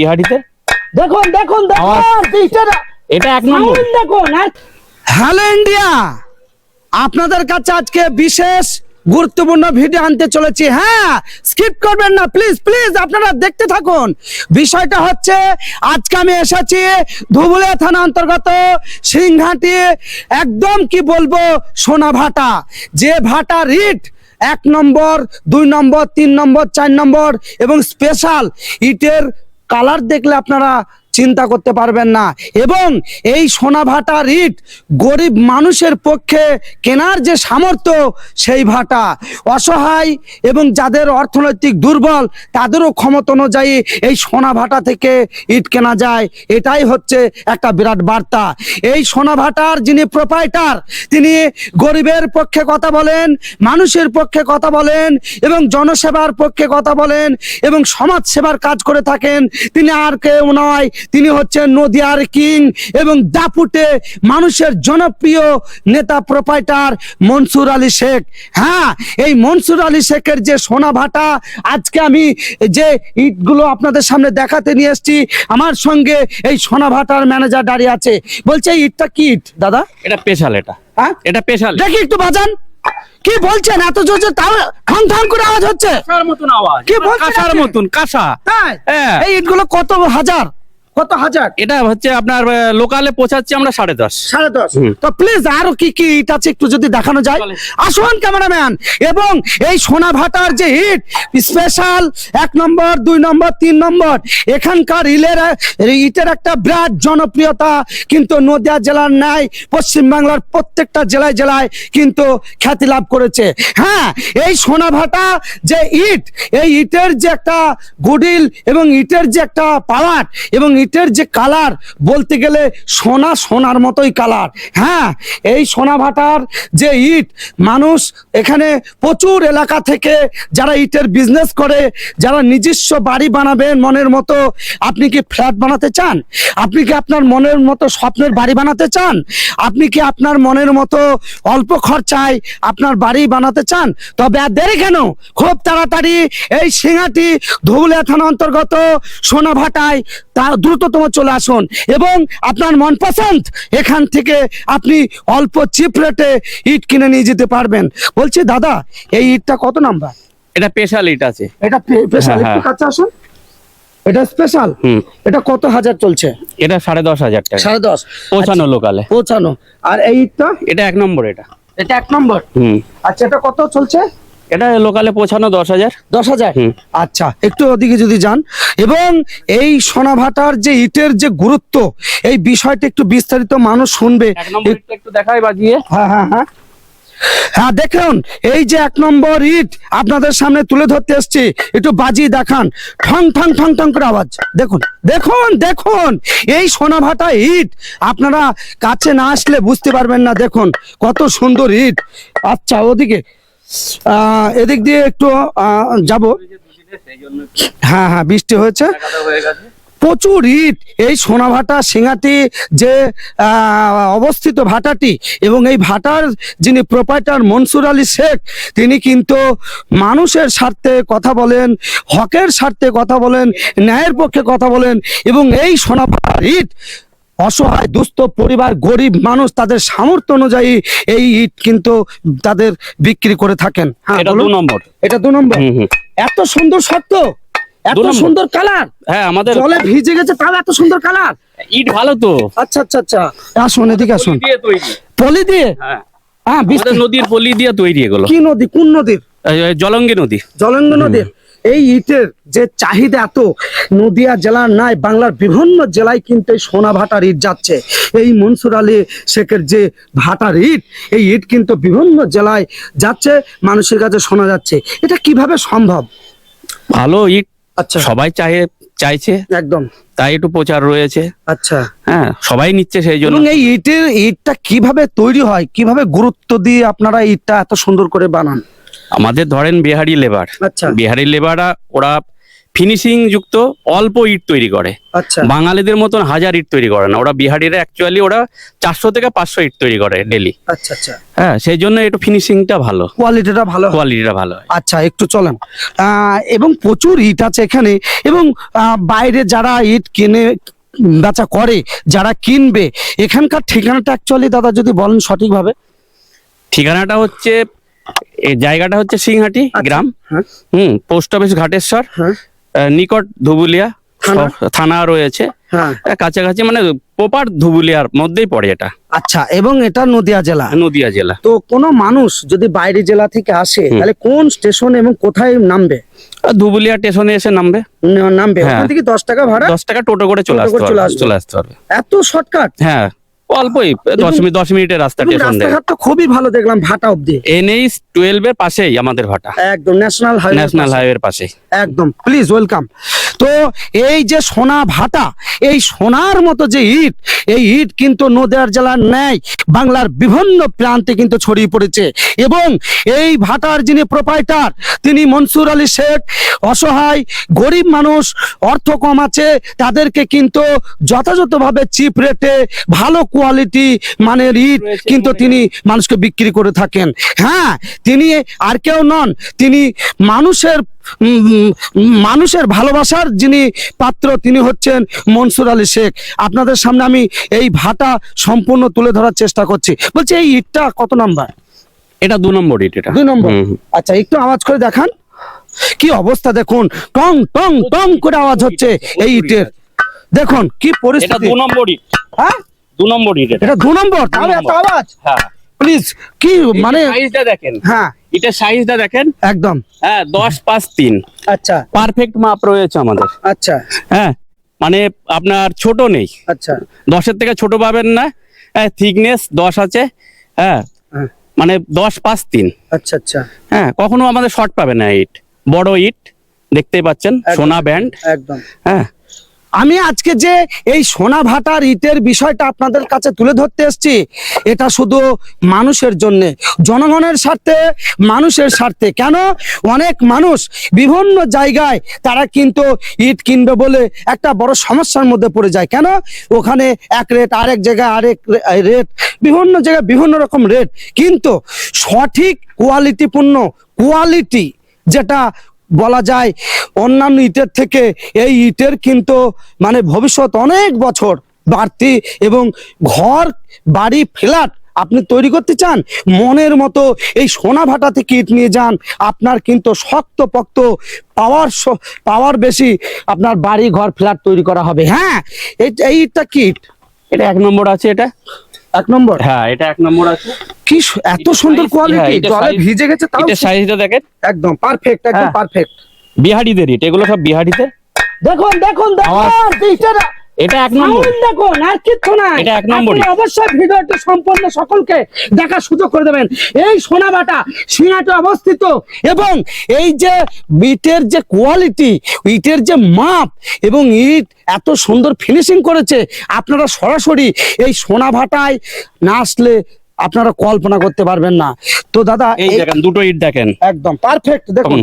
বিহারিতে দেখুন দেখুন দেখুন এটা এক নম্বর। দেখুন হ্যালো ইন্ডিয়া! আপনাদের কাছে আজকে বিশেষ গুরুত্বপূর্ণ ভিডিও আনতে চলেছি। হ্যাঁ স্কিপ করবেন না প্লিজ প্লিজ আপনারা দেখতে থাকুন। বিষয়টা হচ্ছে আজকে আমি এসেছি ধুবুলিয়া থানা অন্তর্গত সিংহাটি একদম কি বলব সোনা ভাটা। যে ভাটা রিট এক নম্বর দুই নম্বর তিন নম্বর চার নম্বর এবং স্পেশাল ইটের কালার দেখলে আপনারা চিন্তা করতে পারবেন না। এবং এই সোনা ভাটা রিট গরিব মানুষের পক্ষে কেনার যে সামর্থ্য, সেই ভাটা। অসহায় এবং যাদের অর্থনৈতিক দুর্বল, তাদেরও ক্ষমতা অনুযায়ী এই সোনা ভাটা থেকে ইট কেনা যায়। এটাই হচ্ছে একটা বিরাট বার্তা। এই সোনা ভাটার যিনি প্রোপাইটার তিনি গরিবের পক্ষে কথা বলেন, মানুষের পক্ষে কথা বলেন, এবং জনসেবার পক্ষে কথা বলেন, এবং সমাজ সেবার কাজ করে থাকেন। তিনি আর কেউ নয় তিনি হচ্ছেন নদিয়ার কিং এবং দাপুটে মানুষের জনপ্রিয় নেতা প্রোপাইটার মনসুর আলী শেখ। হ্যাঁ এই মনসুর আলী শেখের যে সোনা ভাটা আজকে আমি যে ইটগুলো আপনাদের সামনে দেখাতে নিয়ে এসেছি আমার সঙ্গে এই সোনা ভাটার ম্যানেজার দাঁড়িয়ে আছে। বলছে এই ইটটা কি ইট দাদা? এটা স্পেশাল এটা। হ্যাঁ? এটা স্পেশাল দেখি একটু বাজান। কি বলছেন? এত জোর তাও ঠং ঠং করে আওয়াজ হচ্ছে। কাঁসার মতন আওয়াজ। কি বলছেন কাঁসার মতন কাঁসা। তাই? হ্যাঁ। এই ইটগুলো কত হাজার? কত হাজার? এটা হচ্ছে আপনার লোকালে পৌঁছাচ্ছে আমরা সাড়ে দশ। সাড়ে দশ। তো প্লিজ আরও কি কি ইট আছে একটু যদি দেখানো যায়। আসুন ক্যামেরাম্যান। এবং এই সোনা ভাটার যে ইট স্পেশাল এক নম্বর দুই নম্বর তিন নম্বর এখানকার ইলের ইটের একটা বিরাট জনপ্রিয়তা কিন্তু নদিয়া জেলার ন্যায় পশ্চিমবাংলার প্রত্যেকটা জেলায় জেলায় কিন্তু খ্যাতি লাভ করেছে। হ্যাঁ এই সোনা ভাটা যে ইট এই ইটের যে একটা গুডিল এবং ইটের যে একটা পাওয়ার এবং ইটের যে কালার, বলতে গেলে সোনা, সোনার মতোই কালার। হ্যাঁ এই সোনা ভাটার যে ইট, মানুষ এখানে প্রচুর এলাকা থেকে যারা ইটের বিজনেস করে, যারা নিজস্ব বাড়ি বানাবেন মনের মতো, আপনি কি ফ্ল্যাট বানাতে চান? আপনি কি আপনার মনের মতো স্বপ্নের বাড়ি বানাতে চান? আপনি কি আপনার মনের মতো অল্প খরচায় আপনার বাড়ি বানাতে চান? তবে আর দেরি কেন? খুব তাড়াতাড়ি এই সিঙ্গাটি ধুবুলিয়া থানা অন্তর্গত সোনাভাটায় তা দ্রুততম চলে আসুন এবং আপনার মন পছন্দ এখান থেকে আপনি অল্প চিপ রেটে ইট কিনে নিয়ে যেতে পারবেন। বলছি দাদা এই ইটটা কত নাম্বার? এটা স্পেশাল ইট আছে। এটা স্পেশাল হ্যাঁ, একটু হ্যাঁ। কাছে আসুন। এটা স্পেশাল এটা কত হাজার চলছে? এটা সাড়ে দশ হাজার টাকা। সাড়ে দশ। পৌঁছানো লোকালে। আচ্ছা, পৌঁছানো। আর এই ইটটা? এটা এক নম্বর এটা। এটা এক নম্বর? হুম। আচ্ছা এটা কত চলছে? এটা লোকালে পৌঁছানো দশ হাজার। দশ হাজার? আচ্ছা একটু ওদিকে যদি যান। এবং এই সোনাভাটার যে ইটের যে গুরুত্ব এই বিষয়টা একটু বিস্তারিত মানুষ শুনবে। একটু দেখাই বাজিয়ে হ্যাঁ হ্যাঁ হ্যাঁ। হ্যাঁ দেখুন এই যে এক নম্বর ইট আপনাদের সামনে তুলে ধরতে এসছি। একটু বাজি দেখান। ঠং ঠং ঠং ঠং করে আওয়াজ। দেখুন দেখুন দেখুন এই সোনাভাটা ইট আপনারা কাছে না আসলে বুঝতে পারবেন না। দেখুন কত সুন্দর ইট। আচ্ছা ওদিকে। এদিক দিয়ে একটু যাব। হ্যাঁ হ্যাঁ বৃষ্টি হয়েছে। প্রচুর ইট। এই সোনাভাটা সিঙ্গাটি যে অবস্থিত ভাটাটি এবং এই ভাটার যিনি প্রোপাইটার মনসুর আলী শেখ, তিনি কিন্তু মানুষের স্বার্থে কথা বলেন, হকের স্বার্থে কথা বলেন, ন্যায়ের পক্ষে কথা বলেন এবং এই সোনাভাটার ইট অসহায় দুস্থ পরিবার গরিব মানুষ তাদের সামর্থ্য অনুযায়ী এই ইট কিন্তু তাদের বিক্রি করে থাকেন। হ্যাঁ, এটা দু নম্বর। এটা দু নম্বর? হুম, হুম। এত সুন্দর শক্ত এত সুন্দর কালার। হ্যাঁ আমাদের জলে ভিজে গেছে তাও এত সুন্দর কালার। ইট ভালো তো। আচ্ছা আচ্ছা আচ্ছা। আসুন এদিকে আসুন। পলি দিয়ে তৈরি। হ্যাঁ। হ্যাঁ বৃষ্টি- আমাদের নদীর পলি দিয়ে তৈরি এগুলো। কি নদী? কোন নদীর? জলঙ্গি নদী। জলঙ্গ নদীর। এই ইটের যে চাহিদা এত নদিয়া জেলার নাই বাংলার বিভিন্ন জেলায় কিন্তু এই সোনা ভাটার ইট যাচ্ছে। এই মনসুর আলী শেখের যে ভাটার ইট এই ইট কিন্তু বিভিন্ন জেলায় যাচ্ছে মানুষের কাছে শোনা যাচ্ছে। এটা কীভাবে সম্ভব? ভালো ইট আচ্ছা। সবাই চাহে চাইছে। একদম। তাই একটু প্রচার রয়েছে। আচ্ছা। হ্যাঁ সবাই নিচ্ছে সেই জন্য। এই ইটের ইটটা কীভাবে তৈরি হয়? কীভাবে গুরুত্ব দিয়ে আপনারা ইটটা এত সুন্দর করে বানান? আমাদের ধরেন বিহারি লেবার আচ্ছা। বিহারি লেবাররা ওরা ফিনিশিং যুক্ত অল্প ইট তৈরি করে। আচ্ছা। বাঙালিদের মতন হাজার ইট তৈরি করে না। ওরা বিহারিরা অ্যাকচুয়ালি ওরা চারশো থেকে পাঁচশো ইট তৈরি করে ডেলি আচ্ছা আচ্ছা। হ্যাঁ সেই জন্য একটু ফিনিশিংটা ভালো। কোয়ালিটিটা ভালো কোয়ালিটিটা ভালো আচ্ছা একটু চলেন। এবং প্রচুর ইট আছে এখানে এবং বাইরে যারা ইট কিনে বেচা করে যারা কিনবে এখানকার ঠিকানাটা অ্যাকচুয়ালি দাদা যদি বলেন সঠিকভাবে। ঠিকানাটা হচ্ছে এই জায়গাটা হচ্ছে সিংহাটি গ্রাম। হ্যাঁ। হুম পোস্ট অফিস ঘাটেশ্বর হ্যাঁ। নিকট ধুবুলিয়া থানা? রয়েছে। হ্যাঁ। কাছাকাছি মানে প্রপার ধুবুলিয়ার মধ্যেই পড়ে এটা। আচ্ছা এবং এটা নদিয়া জেলা? নদিয়া জেলা। তো কোনো মানুষ যদি বাইরে জেলা থেকে আসে তাহলে কোন স্টেশন এবং কোথায় নামবে? ধুবুলিয়া স্টেশনে এসে নামবে। নামবে। ওখান থেকে দশ টাকা ভাড়া দশ টাকা টোটো করে চলে আসতে চলে আসতে পারবে এত শর্টকাট? হ্যাঁ। অল্পই দশ মিনিট দশ মিনিটের রাস্তা এবং রাস্তাঘাট তো খুবই ভালো দেখলাম ভাটা অব্দি এনএইচ টুয়েলভ এর পাশেই আমাদের ভাটা। একদম ন্যাশনাল হাইওয়ে ন্যাশনাল হাইওয়ের পাশে একদম প্লিজ ওয়েলকাম তো এই যে সোনা ভাটা এই সোনার মতো যে ইট এই ইট কিন্তু নদিয়ার জেলার ন্যায় বাংলার বিভিন্ন প্রান্তে কিন্তু ছড়িয়ে পড়েছে। এবং এই ভাটার যিনি প্রোপাইটার তিনি মনসুর আলী শেখ অসহায় গরিব মানুষ অর্থ কম আছে তাদেরকে কিন্তু যথাযথভাবে চিপ রেটে ভালো কোয়ালিটি মানের ইট কিন্তু তিনি মানুষকে বিক্রি করে থাকেন। হ্যাঁ তিনি আর কেউ নন তিনি মানুষের মানুষের ভালোবাসার যিনি পাত্র তিনি হচ্ছেন মনসুর আলী শেখ। আপনাদের সামনে আমি এই ভাটা সম্পূর্ণ তুলে ধরার চেষ্টা করছি। বলছি এই ইটটা কত নাম্বার? এটা দু নম্বর ইট এটা। দুই নম্বর। আচ্ছা একটু আওয়াজ করে দেখান। কি অবস্থা দেখুন। টং টং টং করে আওয়াজ হচ্ছে এই ইটের। দেখুন কি পরিস্থিতি। দু নম্বর ইট। হ্যাঁ? দু নম্বর ইট এটা। দু নম্বর? তাহলে এত। আওয়াজ। হ্যাঁ। প্লিজ কি মানে সাইজটা দেখেন। হ্যাঁ। ইটের সাইজটা দেখেন। একদম। হ্যাঁ দশ পাঁচ তিন। আচ্ছা। পারফেক্ট মাপ রয়েছে আমাদের। আচ্ছা। হ্যাঁ মানে আপনার ছোট নেই। আচ্ছা। দশের থেকে ছোট পাবেন না। হ্যাঁ থিকনেস দশ আছে। হ্যাঁ হ্যাঁ, মানে দশ পাঁচ তিন। আচ্ছা আচ্ছা। হ্যাঁ কখনো আমাদের শর্ট পাবে না ইট বড় ইট দেখতেই পাচ্ছেন সোনা ব্যান্ড একদম। হ্যাঁ। আমি আজকে যে এই সোনা ভাটার ইটের বিষয়টা আপনাদের কাছে তুলে ধরতে এসেছি, এটা শুধু মানুষের জন্য, জনগণের স্বার্থে, মানুষের স্বার্থে। কেন? অনেক মানুষ বিভিন্ন জায়গায় তারা কিন্তু ইট কিনবে বলে একটা বড় সমস্যার মধ্যে পড়ে যায়। কেন? ওখানে এক রেট, আরেক জায়গায় আরেক রেট, বিভিন্ন জায়গায় বিভিন্ন রকম রেট। কিন্তু সঠিক কোয়ালিটিপূর্ণ কোয়ালিটি যেটা বলা যায়, অন্যান্য ইটের থেকে এই ইটের কিন্তু মানে ভবিষ্যৎ অনেক বছর বাড়তি এবং ঘর, বাড়ি, ফ্ল্যাট আপনি তৈরি করতে চান, মনের মতো এই সোনা ভাটা থেকে ইট নিয়ে যান, আপনার কিন্তু শক্ত পক্ত পাওয়ার পাওয়ার বেশি আপনার বাড়ি, ঘর, ফ্ল্যাট তৈরি করা হবে হ্যাঁ এই ইটটা কি ইট? এটা এক নম্বর আছে এটা এক নম্বর? হ্যাঁ এটা এক নম্বর আছে। কি এত সুন্দর কোয়ালিটি হ্যাঁ, জলে ভিজে গেছে তাও এটা সাইজটা দেখেন। একদম পারফেক্ট একদম হ্যাঁ। পারফেক্ট বিহারিদের ইট এগুলো সব বিহারিতে দেখুন দেখুন দেখুন ইটের এটা এক নম্বর। সাউন্ড দেখুন আর কিচ্ছু নাই। এটা এক। অবশ্যই ভিডিওটি সম্পূর্ণ সকলকে দেখার সুযোগ করে দেবেন। এই সোনাবাটা সিনাটে অবস্থিত এবং এই যে ইটের যে কোয়ালিটি ইটের যে মাপ এবং ইট এত সুন্দর ফিনিশিং করেছে আপনারা সরাসরি এই সোনা ভাটায় না আসলে আপনারা কল্পনা করতে পারবেন না। তো দাদা এই দেখেন দুটো ইট দেখেন। একদম পারফেক্ট দেখুন।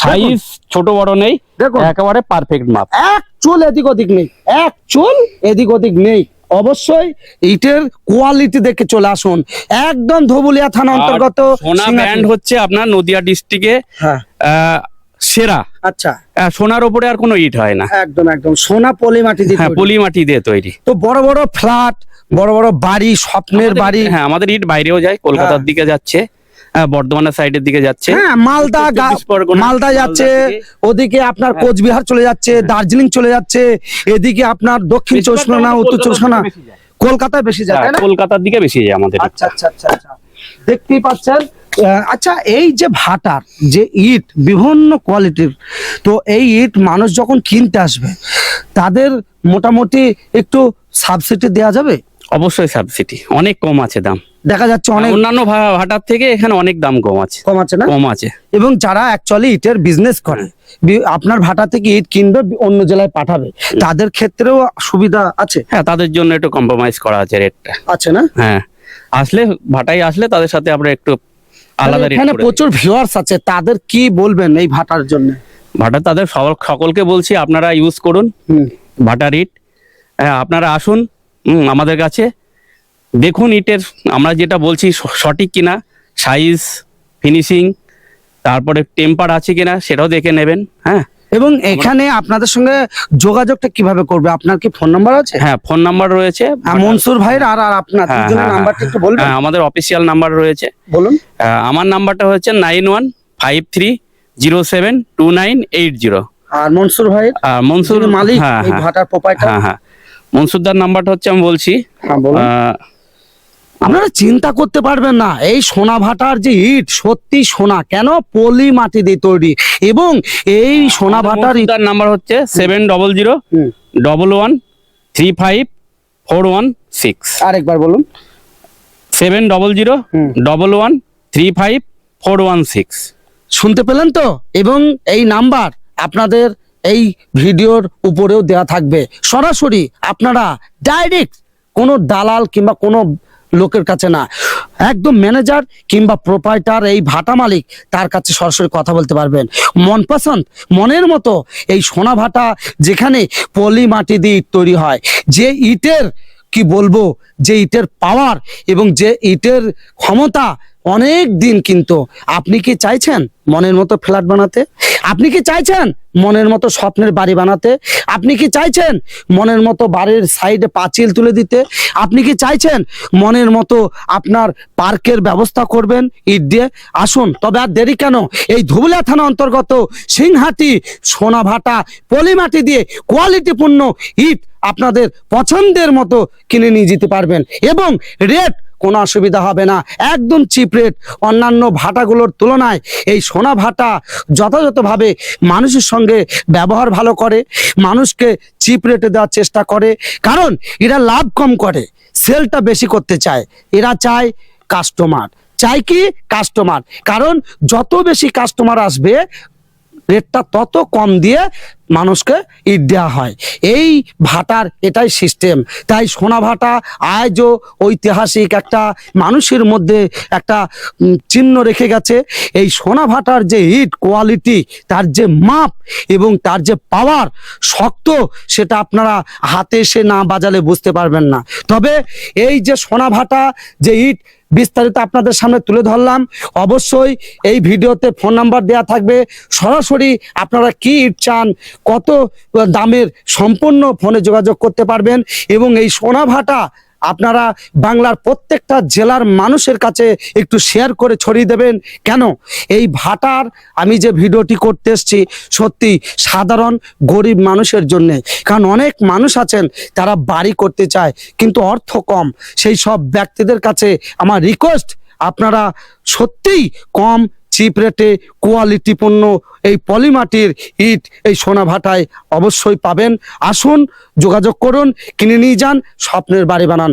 সাইজ ছোট বড় নেই দেখুন। একেবারে পারফেক্ট মাপ। এক চুল এদিক ওদিক নেই এক চুল এদিক ওদিক নেই। অবশ্যই ইটের কোয়ালিটি দেখে চলে আসুন। একদম ধবুলিয়া থানা অন্তর্গত সোনা। ব্যান্ড হচ্ছে আপনার নদিয়া ডিস্ট্রিক্টে হ্যাঁ। সেরা। আচ্ছা। সোনার ওপরে আর কোনো ইট হয় না। একদম একদম। সোনা পলি মাটি দিয়ে হ্যাঁ তৈরি। পলি মাটি দিয়ে তৈরি। তো বড় বড় ফ্ল্যাট বড় বড় বাড়ি স্বপ্নের বাড়ি। হ্যাঁ আমাদের ইট বাইরেও যায় কলকাতার হ্যাঁ। দিকে যাচ্ছে হ্যাঁ, বর্ধমানের সাইডের দিকে যাচ্ছে। হ্যাঁ মালদা পরগনা, মালদা যাচ্ছে মালদা হ্যাঁ। ওদিকে আপনার কোচবিহার চলে যাচ্ছে দার্জিলিং চলে যাচ্ছে এদিকে আপনার দক্ষিণ চব্বিশ পরগনা উত্তর চব্বিশ পরগনা। কলকাতায় বেশি যায় হ্যাঁ, কলকাতার দিকে বেশি যায় আমাদের। আচ্ছা আচ্ছা আচ্ছা আচ্ছা। দেখতেই পাচ্ছেন আচ্ছা এই যে ভাটার যে ইট বিভিন্ন কোয়ালিটির তো এই ইট মানুষ যখন কিনতে আসবে তাদের মোটামুটি একটু সাবসিডি দেওয়া যাবে? অবশ্যই সাবসিডি অনেক কম আছে দাম। দেখা যাচ্ছে অনেক অন্যান্য ভাটার থেকে এখানে অনেক দাম কম আছে। কম আছে না? কম আছে। এবং যারা অ্যাকচুয়ালি ইটের বিজনেস করে আপনার ভাটা থেকে ইট কিনবে অন্য জেলায় পাঠাবে তাদের ক্ষেত্রেও সুবিধা আছে? হ্যাঁ তাদের জন্য একটু কম্প্রোমাইজ করা আছে রেটটা আছে না? হ্যাঁ। আসলে ভাটাই আসলে তাদের সাথে আমরা একটু আলাদা রেট এখানে প্রচুর ভিউয়ার্স আছে তাদের কি বলবেন এই ভাটার জন্য? ভাটা তাদের সকলকে বলছি আপনারা ইউজ করুন। ভাটার ইট হ্যাঁ আপনারা আসুন আমাদের কাছে। দেখুন ইটের আমরা যেটা বলছি সঠিক কিনা সাইজ ফিনিশিং তারপরে টেম্পার আছে কিনা সেটাও দেখে নেবেন হ্যাঁ। এবং এখানে আপনাদের সঙ্গে যোগাযোগটা কীভাবে করবে? আপনার কি ফোন নাম্বার আছে? হ্যাঁ ফোন নাম্বার রয়েছে। হ্যাঁ, মনসুর ভাইয়ের আর আর আপনার হ্যাঁ, দুজনের হ্যাঁ, নাম্বারটা একটু বলবেন? হ্যাঁ আমাদের অফিসিয়াল নাম্বার রয়েছে। বলুন। আমার নাম্বারটা হচ্ছে nine one five three zero seven two nine eight zero আর মনসুর ভাই আর মনসুর মালিক হ্যাঁ এই হ্যাঁ। ভাটার প্রোপাইটার হ্যাঁ হ্যাঁ। মনসুরদার নাম্বারটা হচ্ছে আমি বলছি। হ্যাঁ আপনারা চিন্তা করতে পারবেন না এই সোনা ভাটার যে ইট সত্যি সোনা কেন পলি মাটি দিয়ে তৈরি? এবং এই সোনা ভাটার ইট মনসুরদার নাম্বার হচ্ছে seven double zero double one three five four one six. আরেকবার বলুন। Seven double zero double one three five four one six. শুনতে পেলেন তো? এবং এই নাম্বার আপনাদের এই ভিডিওর উপরেও দেওয়া থাকবে। সরাসরি আপনারা ডাইরেক্ট কোনো দালাল কিংবা কোনো লোকের কাছে না, একদম ম্যানেজার কিংবা প্রোপাইটার এই ভাটা মালিক তার কাছে সরাসরি কথা বলতে পারবেন। মন পছন্দ মনের মতো এই সোনা ভাটা যেখানে পলি মাটি দিয়ে ইট তৈরি হয়, যে ইটের কি বলব, যে ইটের পাওয়ার এবং যে ইটের ক্ষমতা অনেক দিন কিন্তু আপনি কি চাইছেন মনের মতো ফ্ল্যাট বানাতে? আপনি কি চাইছেন মনের মতো স্বপ্নের বাড়ি বানাতে? আপনি কি চাইছেন মনের মতো বাড়ির সাইডে পাঁচিল তুলে দিতে? আপনি কি চাইছেন মনের মতো আপনার পার্কের ব্যবস্থা করবেন ইট দিয়ে? আসুন, তবে আর দেরি কেন? এই ধুবলা থানা অন্তর্গত সিংহাটি, সোনাভাটা, পলিমাটি দিয়ে কোয়ালিটিপূর্ণ ইট আপনাদের পছন্দের মতো কিনে নিয়ে যেতে পারবেন। এবং রেট কোনো অসুবিধা হবে না। একদম চিপ রেট অন্যান্য ভাটাগুলোর তুলনায় এই সোনা ভাটা যথাযথভাবে মানুষের সঙ্গে ব্যবহার ভালো করে, মানুষকে চিপ রেটে দেওয়ার চেষ্টা করে। কারণ এরা লাভ কম করে সেলটা বেশি করতে চায়। এরা চায় কাস্টমার চাই কি? কাস্টমার কারণ যত বেশি কাস্টমার আসবে রেটটা তত কম দিয়ে মানুষকে ইট দেওয়া হয়। এই ভাটার এটাই সিস্টেম তাই সোনা ভাটা আজও ঐতিহাসিক একটা মানুষের মধ্যে একটা চিহ্ন রেখে গেছে। এই সোনা ভাটার যে ইট কোয়ালিটি তার যে মাপ এবং তার যে পাওয়ার শক্ত, সেটা আপনারা হাতে এসে না বাজালে বুঝতে পারবেন না। তবে এই যে সোনা ভাটা যে ইট বিস্তারিত আপনাদের সামনে তুলে ধরলাম। অবশ্যই এই ভিডিওতে ফোন নাম্বার দেওয়া থাকবে। সরাসরি আপনারা কি ইট চান, কত দামের সম্পূর্ণ ফোনে যোগাযোগ করতে পারবেন এবং এই সোনা ভাটা আপনারা বাংলার প্রত্যেকটা জেলার মানুষের কাছে একটু শেয়ার করে ছড়িয়ে দেবেন। কেন? এই ভাটার আমি যে ভিডিওটি করতে এসেছি, সত্যি সাধারণ গরিব মানুষের জন্য। কারণ অনেক মানুষ আছেন, তারা বাড়ি করতে চায়, কিন্তু অর্থ কম। সেই সব ব্যক্তিদের কাছে আমার রিকোয়েস্ট আপনারা সত্যিই কম চিপ রেটে কোয়ালিটিপূর্ণ এই পলিমাটির ইট এই সোনাভাটায় অবশ্যই পাবেন। আসুন, যোগাযোগ করুন, কিনে নিয়ে যান, স্বপ্নের বাড়ি বানান।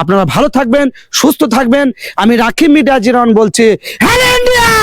আপনারা ভালো থাকবেন সুস্থ থাকবেন। আমি রাখি মিডিয়া জিরন বলছি হ্যালো ইন্ডিয়া!